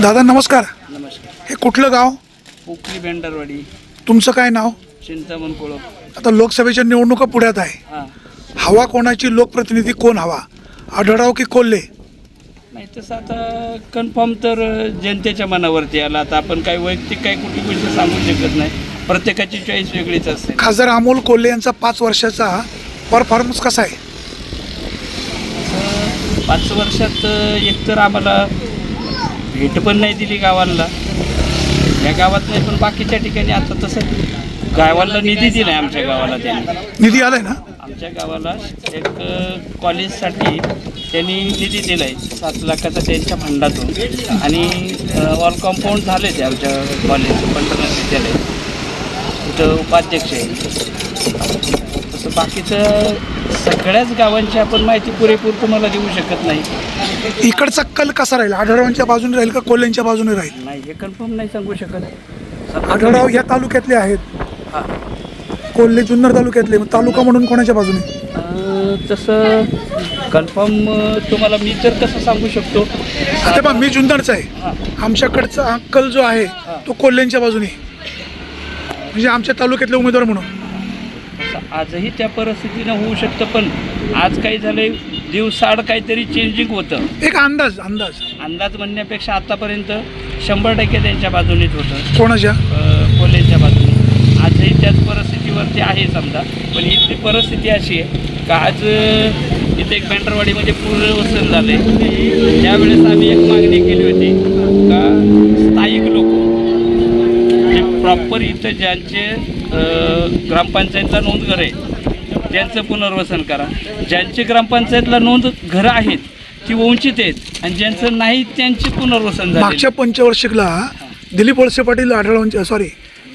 दादा नमस्कार. नमस्कार. हे कुठलं गाव? पोकली बेंडरवाडी तुमचं काय नाव? चिंतामण कोळप. आता लोकसभेच्या निवडणुका पुढ्यात आहे. हां. हवा कोणाची लोकप्रतिनिधी कोण हवा? आढळराव की कोल्हे? नाही तसं आता कन्फर्म तर जनतेच्या मनावरती आला. आता आपण काही वैयक्तिक काही कुठली गोष्ट सांगू शकत नाही. प्रत्येकाची चॉईस वेगळीच असते. खासदार अमोल कोल्हे यांचा पाच वर्षाचा परफॉर्मन्स कसा आहे? पाच वर्षात एकतर आम्हाला भेट पण नाही दिली गावाला या गावात नाही पण बाकीच्या ठिकाणी आता तसं गावाला निधी दिला आहे आमच्या गावाला त्यांनी. निधी आलाय ना? आमच्या गावाला एक कॉलेजसाठी त्यांनी निधी दिला आहे सात लाखाचा त्यांच्या फंडातून. आणि ऑल कॉम्पाऊंड झाले ते आमच्या कॉलेज पंतप्रधान विद्यालय. तिथं उपाध्यक्ष आहे. तसं बाकीचं सगळ्याच गावांची आपण माहिती पुरेपूर तुम्हाला देऊ शकत नाही. इकडचा कल कसा राहील? आढळरावांच्या बाजूने राहील का कोल्हेंच्या बाजूने राहील? नाही हे कन्फर्म नाही सांगू शकत. आढळराव या तालुक्यातले आहेत. हां. कोल्हे जुन्नर तालुक्यातले मग तालुका म्हणून कोणाच्या बाजूने? तसं कन्फर्म तुम्हाला मी तर कसं सांगू शकतो? आता पहा मी जुन्नरचा आहे. आमच्याकडचा हा कल जो आहे तो कोल्हेंच्या बाजूने. म्हणजे आमच्या तालुक्यातले उमेदवार म्हणून. असं आजही त्या परिस्थितीनं होऊ शकतं पण आज काही झालंय दिवसाआड काहीतरी चेंजिंग होतं. एक अंदाज अंदाज. अंदाज म्हणण्यापेक्षा आतापर्यंत शंभर टक्के त्यांच्या बाजूनेच होतं. कोणाच्या? अं, कोल्हेच्या बाजूने. आजही त्याच परिस्थितीवरती आहे समजा पण इथली परिस्थिती अशी आहे का आज इथे एक बँडरवाडीमध्ये पूर्ण वसन झालं आहे त्यावेळेस आम्ही एक मागणी केली होती का स्थायिक लोक जे प्रॉपर इथं ज्यांचे ग्रामपंचायतला नोंद घर आहे. त्यांचं पुनर्वसन करा. ज्यांची ग्रामपंचायतला नोंद घरं आहेत ती वंचित आहेत आणि ज्यांचं नाही त्यांची पुनर्वसन झालं मागच्या पंचवार्षिकला दिलीप वळसे पाटील आढळरावांच्या सॉरी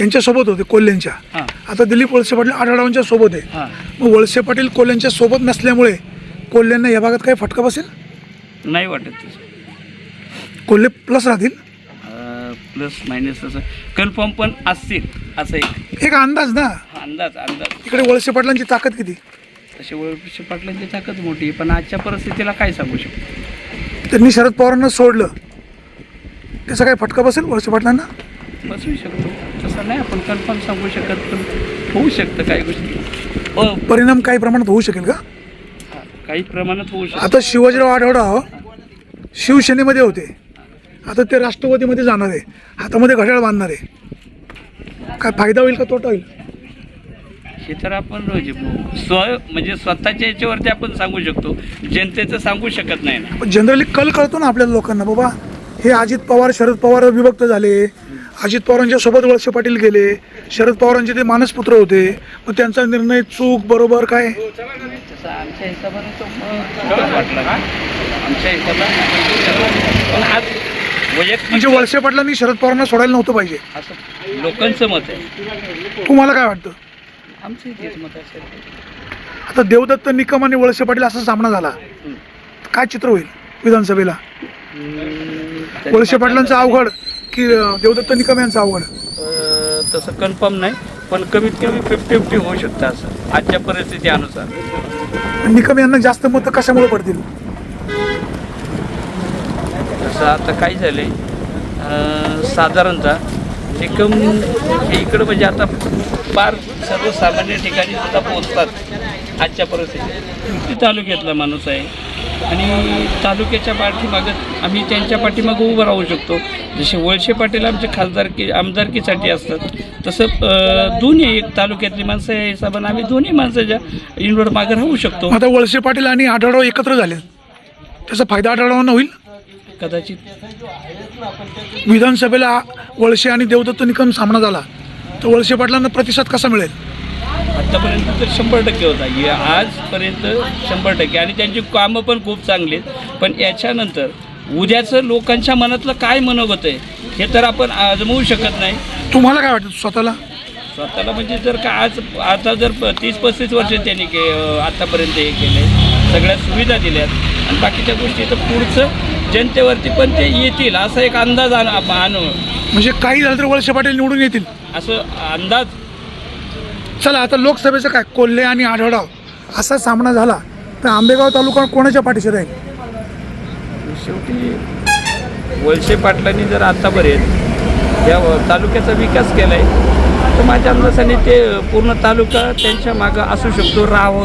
यांच्यासोबत होते कोल्हेंच्या हां. आता दिलीप वळसे पाटील आढळरावांच्या सोबत आहे. मग वळसे पाटील कोल्ह्यांच्या सोबत नसल्यामुळे कोल्ह्यांना या भागात काही फटका बसेल? नाही वाटत. कोल्हे प्लस राहतील? प्लस मायनस असं. कन्फर्म पण असतील असं एक. एक अंदाज ना? हा अंदाज अंदाज. इकडे वळसे पाटलांची ताकद किती? तशी ओळखी पाटलांची ताकद मोठी आहे पण आजच्या परिस्थितीला काय सांगू शकतो? त्यांनी शरद पवारांना सोडलं. त्याचा काही फटका बसेल वळसे पाटलांना? बसवू शकतो. तसं नाही आपण कन्फर्म सांगू शकत पण होऊ शकतं काही गोष्टी. हो. परिणाम काही प्रमाणात होऊ शकेल का? काही प्रमाणात होऊ शकतं. आता शिवाजीराव आढळराव शिवसेनेमध्ये होते. आता ते राष्ट्रवादीमध्ये जाणार आहे. हातामध्ये घड्याळ बांधणार आहे. काय फायदा होईल का तोटा होईल? हे तर आपण स्व म्हणजे स्वतःच्या याच्यावरती आपण सांगू शकतो. जनतेचं सांगू शकत नाही ना. जनरली कल कळतो ना आपल्या लोकांना बाबा. हे अजित पवार शरद पवार विभक्त झाले. अजित पवारांच्या सोबत वळसे पाटील गेले. शरद पवारांचे ते मानसपुत्र होते. मग त्यांचा निर्णय चूक बरोबर काय? हिशोबाने आमच्या हिशोबाने आज वैयक्तिक म्हणजे वळसे पाटलांनी शरद पवारांना सोडायला नव्हतं पाहिजे. असं लोकांचं मत आहे. तुम्हाला काय वाटतं? आमचं तेच मत असेल आता देवदत्त निकम आणि वळसे पाटील असा सामना झाला. काय चित्र होईल विधानसभेला? वळसे पाटलांचं अवघड की अं, देवदत्त निकम यांचं अवघड? अं, तसं कन्फर्म नाही पण कमीत कमी फिफ्टी फिफ्टी होऊ शकतं असं आजच्या परिस्थिती अनुसार निकम यांना जास्त मतं कशामुळे पडतील? तसं आता काय झालं आहे साधारणतः एक हे इकडं म्हणजे आता फार सर्वसामान्य ठिकाणी सुद्धा पोहोचतात आजच्या परिस्थितीत. तालुक्यातला माणूस आहे? आणि तालुक्याच्या पाठीमागं आम्ही त्यांच्या पाठीमागं उभं राहू शकतो. जसे वळसे पाटील आमचे खासदारकी आमदारकीसाठी असतात तसं दोन्ही एक तालुक्यातली माणसं या हिशोबाने आम्ही दोन्ही माणसाच्या इनवड मागं राहू शकतो. आता वळसे पाटील आणि आढळराव एकत्र झाले. त्याचा फायदा आढळरावांना होईल? कदाचित विधानसभेला वळसे आणि देवदत्त निकम सामना झाला. तर वळसे पाटलांना प्रतिसाद कसा मिळेल? आत्तापर्यंत तर शंभर टक्के होता. या आजपर्यंत शंभर टक्के. आणि त्यांची कामं पण खूप चांगली आहेत. पण याच्यानंतर उद्याचं लोकांच्या मनातलं काय मनोगत आहे हे तर आपण आजमवू शकत नाही. तुम्हाला काय वाटतं स्वतःला? स्वतःला म्हणजे जर का आज आता जर तीस पस्तीस वर्ष त्यांनी के आत्तापर्यंत हे केले सगळ्या सुविधा दिल्यात. आणि बाकीच्या गोष्टी तर पुढचं जनतेवरती पण ते येतील असा एक अंदाज आण आणू म्हणजे काही झालं तर वळसे पाटील निवडून येतील. असं अंदाज. चला आता लोकसभेचं काय? कोल्हे आणि आढळराव असा सामना झाला तर आंबेगाव तालुका कोणाच्या पाठीशी राहील? शेवटी वळसे पाटलांनी जर आतापर्यंत या तालुक्याचा विकास केला आहे तर माझ्या अंदाजाने ते पूर्ण तालुका त्यांच्या मागं असू शकतो राहावं.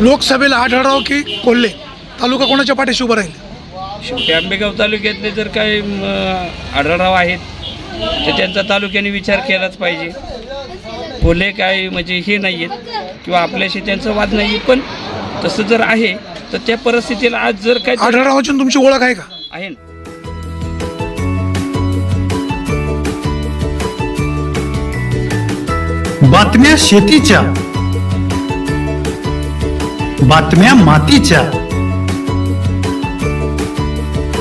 लोकसभेला आढळराव की कोल्हे? तालुका कोणाच्या पाठीशी उभं राहील? शेवटी आंबेगाव तालुक्यातले जर काही आढळराव आहेत तर त्यांचा तालुक्याने विचार केलाच पाहिजे. कोल्हे काय म्हणजे हे नाही आहेत किंवा आपल्याशी त्यांचा वाद नाही आहे पण तसं जर आहे तर त्या परिस्थितीला आज जर काय आढळरावाची तुमची ओळख आहे का? आहे ना. बातम्या शेतीच्या बातम्या मातीच्या